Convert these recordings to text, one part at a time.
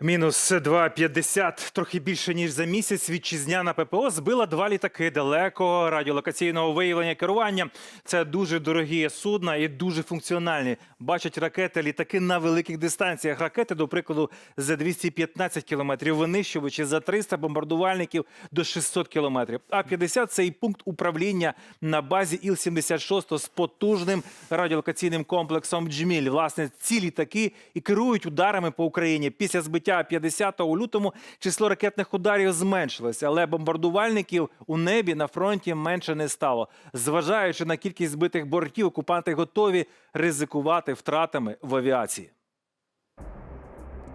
Мінус 2,50, трохи більше ніж за місяць. Вітчизняна ППО збила два літаки далекого радіолокаційного виявлення керування. Це дуже дорогі судна і дуже функціональні. Бачать ракети, літаки на великих дистанціях. Ракети, до прикладу, за 215 кілометрів, винищувачі за 300 бомбардувальників до 600 кілометрів. А 50 – це і пункт управління на базі Іл-76 з потужним радіолокаційним комплексом «Джміль». Власне, ці літаки і керують ударами по Україні. Після збиття 50 у лютому число ракетних ударів зменшилося, але бомбардувальників у небі на фронті менше не стало. Зважаючи на кількість збитих бортів, окупанти готові ризикувати втратами в авіації.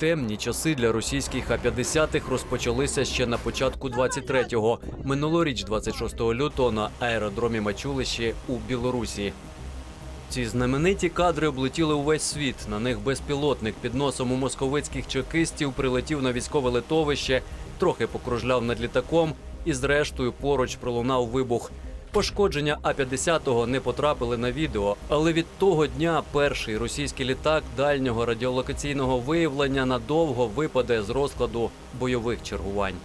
Темні часи для російських А-50 розпочалися ще на початку 23-го. Минулоріч, 26 лютого, на аеродромі Мачулищі у Білорусі. Ці знамениті кадри облетіли увесь світ. На них безпілотник під носом у московицьких чекистів прилетів на військове литовище, трохи покружляв над літаком і, зрештою, поруч пролунав вибух. Пошкодження А-50 не потрапили на відео, але від того дня перший російський літак дальнього радіолокаційного виявлення надовго випаде з розкладу бойових чергувань.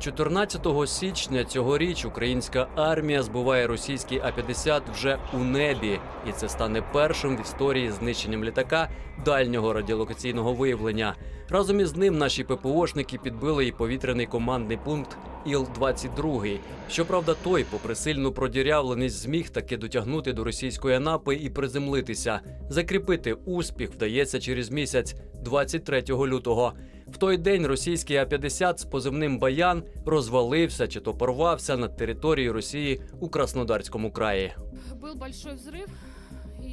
14 січня цьогоріч українська армія збиває російський А-50 вже у небі, і це стане першим в історії знищенням літака дальнього радіолокаційного виявлення. Разом із ним наші ППОшники підбили і повітряний командний пункт Іл-22. Щоправда, той, попри сильну продірявленість, зміг таки дотягнути до російської анапи і приземлитися. Закріпити успіх вдається через місяць, 23 лютого. В той день російський А-50 з позивним Баян розвалився чи то порвався над територією Росії у Краснодарському краї.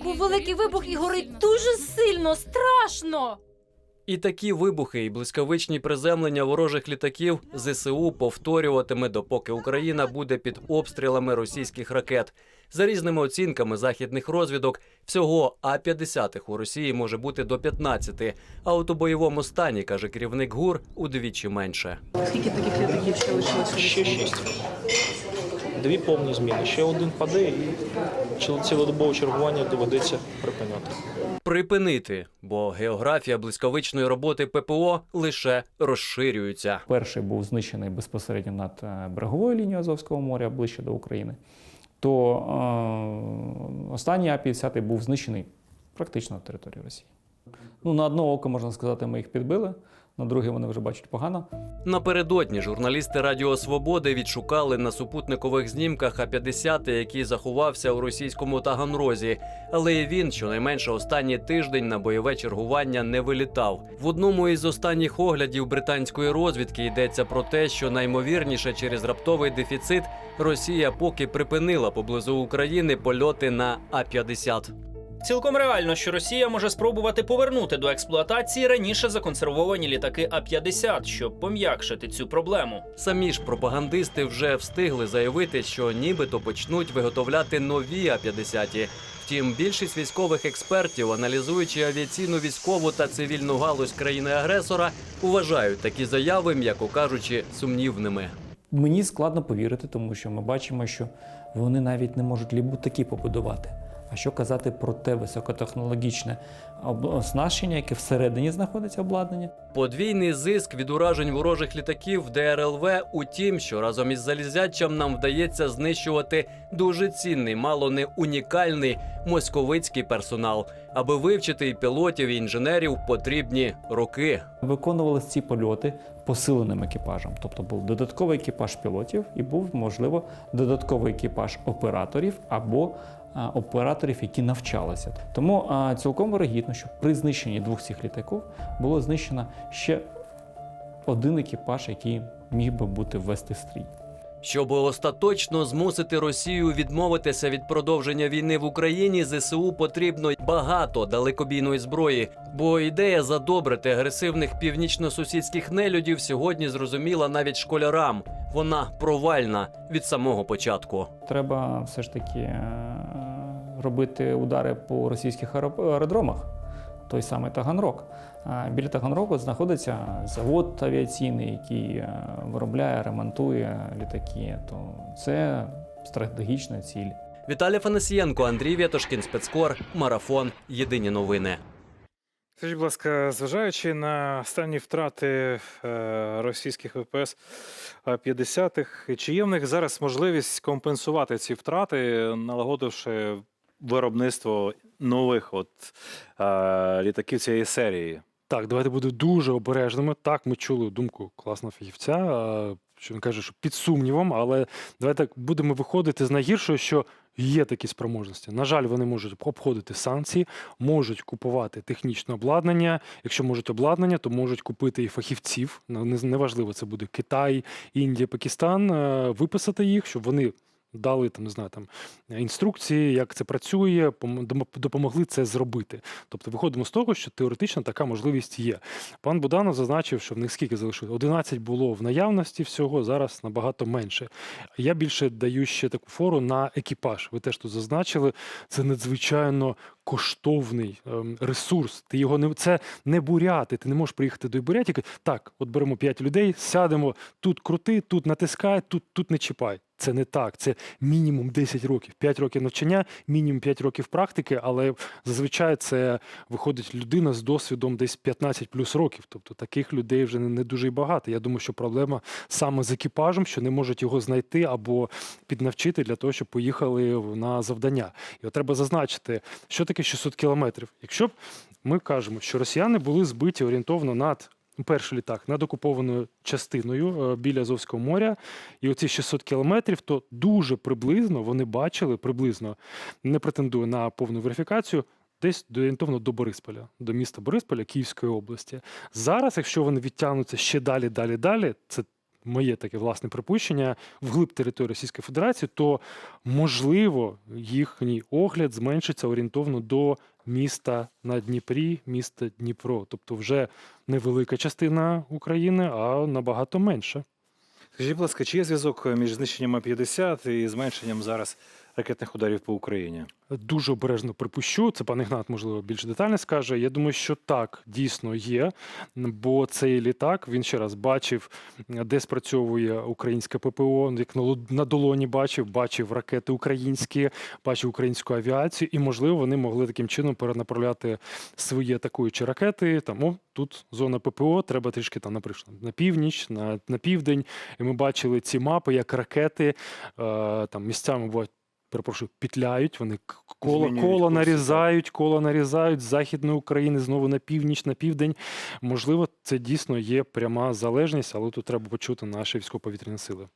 Був великий вибух і горить дуже сильно, страшно. І такі вибухи і блискавичні приземлення ворожих літаків ЗСУ повторюватиме, допоки Україна буде під обстрілами російських ракет. За різними оцінками західних розвідок, всього А-50 у Росії може бути до 15, а от у бойовому стані, каже керівник ГУР, удвічі менше. Скільки таких літаків ще лишилось? Ще шість. Дві повні зміни. Ще один паде і ціл- цілодобове чергування доведеться припиняти. Припинити, бо географія блискавичної роботи ППО лише розширюється. Перший був знищений безпосередньо над е, береговою лінією Азовського моря ближче до України, то е, останній А-50 був знищений практично на території Росії. Ну, на одне око, можна сказати, ми їх підбили, на друге вони вже бачать погано. Напередодні журналісти Радіо Свободи відшукали на супутникових знімках А-50, який заховався у російському Таганрозі. Але і він, щонайменше останній тиждень, на бойове чергування не вилітав. В одному із останніх оглядів британської розвідки йдеться про те, що наймовірніше через раптовий дефіцит Росія поки припинила поблизу України польоти на А-50. Цілком реально, що Росія може спробувати повернути до експлуатації раніше законсервовані літаки А-50, щоб пом'якшити цю проблему. Самі ж пропагандисти вже встигли заявити, що нібито почнуть виготовляти нові А-50. Втім, більшість військових експертів, аналізуючи авіаційну військову та цивільну галузь країни-агресора, вважають такі заяви, м'яко кажучи, сумнівними. Мені складно повірити, тому що ми бачимо, що вони навіть не можуть літаки побудувати. А що казати про те високотехнологічне оснащення, яке всередині знаходиться обладнання? Подвійний зиск від уражень ворожих літаків в ДРЛВ у тім, що разом із залізячам нам вдається знищувати дуже цінний, мало не унікальний московицький персонал. Аби вивчити і пілотів і інженерів потрібні роки. Виконували ці польоти посиленим екіпажем, тобто був додатковий екіпаж пілотів і був, можливо, додатковий екіпаж операторів або операторів, які навчалися. Тому цілком вирогідно, що при знищенні двох цих літаків було знищено ще один екіпаж, який міг би бути ввести стрій. Щоб остаточно змусити Росію відмовитися від продовження війни в Україні, ЗСУ потрібно багато далекобійної зброї. Бо ідея задобрити агресивних північно-сусідських нелюдів сьогодні зрозуміла навіть школярам. Вона провальна від самого початку. Треба все ж таки е, робити удари по російських аеро- аеродромах. Той самий Таганрог. А Біля Таганрогу знаходиться завод авіаційний, який е, виробляє, ремонтує літаки. То це стратегічна ціль. Віталій Фанасієнко, Андрій Вєтошкін, спецкор, марафон. Єдині новини. Скажіть, будь ласка, зважаючи на останні втрати е, російських ВПС е, 50-х, чи є в них зараз можливість компенсувати ці втрати, налагодивши виробництво нових от, е, літаків цієї серії? Так, давайте бути дуже обережними. Так, ми чули думку класного фахівця, е, що він каже, що під сумнівом, але давайте будемо виходити з найгіршого, що є такі спроможності. На жаль, вони можуть обходити санкції, можуть купувати технічне обладнання. Якщо можуть обладнання, то можуть купити і фахівців. Ну, Неважливо, це буде Китай, Індія, Пакистан, е, виписати їх, щоб вони. Дали там, не знаю, там інструкції, як це працює, пом- допомогли це зробити. Тобто виходимо з того, що теоретично така можливість є. Пан Буданов зазначив, що в них скільки залишилось? 11 було в наявності всього, зараз набагато менше. Я більше даю ще таку фору на екіпаж. Ви теж тут зазначили. Це надзвичайно коштовний ем, ресурс. Ти його не це не буряти. Ти не можеш приїхати до казати, Так, от беремо 5 людей, сядемо тут крути, тут натискай, тут, тут не чіпай. Це не так. Це мінімум 10 років, 5 років навчання, мінімум 5 років практики, але зазвичай це виходить людина з досвідом десь 15 плюс років. Тобто таких людей вже не дуже багато. Я думаю, що проблема саме з екіпажем, що не можуть його знайти або піднавчити для того, щоб поїхали на завдання. І от треба зазначити, що таке 600 кілометрів. Якщо б ми кажемо, що росіяни були збиті орієнтовно над перший літак над окупованою частиною е, біля Азовського моря, і оці 600 кілометрів, то дуже приблизно вони бачили, приблизно не претендую на повну верифікацію. Десь орієнтовно до Борисполя, до міста Борисполя Київської області. Зараз, якщо вони відтягнуться ще далі, далі, далі, це моє таке власне припущення, вглиб території Російської Федерації, то можливо їхній огляд зменшиться орієнтовно до міста на Дніпрі, міста Дніпро. Тобто вже невелика частина України, а набагато менше. Скажіть, будь ласка, чи є зв'язок між знищенням А-50 і зменшенням зараз ракетних ударів по Україні? Дуже обережно припущу. Це пан Ігнат, можливо, більш детально скаже. Я думаю, що так дійсно є. Бо цей літак він ще раз бачив, де спрацьовує українське ППО, як на долоні бачив, бачив ракети українські, бачив українську авіацію, і можливо вони могли таким чином перенаправляти свої атакуючі ракети. Там о, тут зона ППО, треба трішки там, наприклад, на північ, на, на південь. І ми бачили ці мапи, як ракети е, там місцями бувають. Перепрошую, пітляють, вони коло, коло нарізають, коло нарізають з західної України знову на північ, на південь. Можливо, це дійсно є пряма залежність, але тут треба почути наші військово-повітряні сили.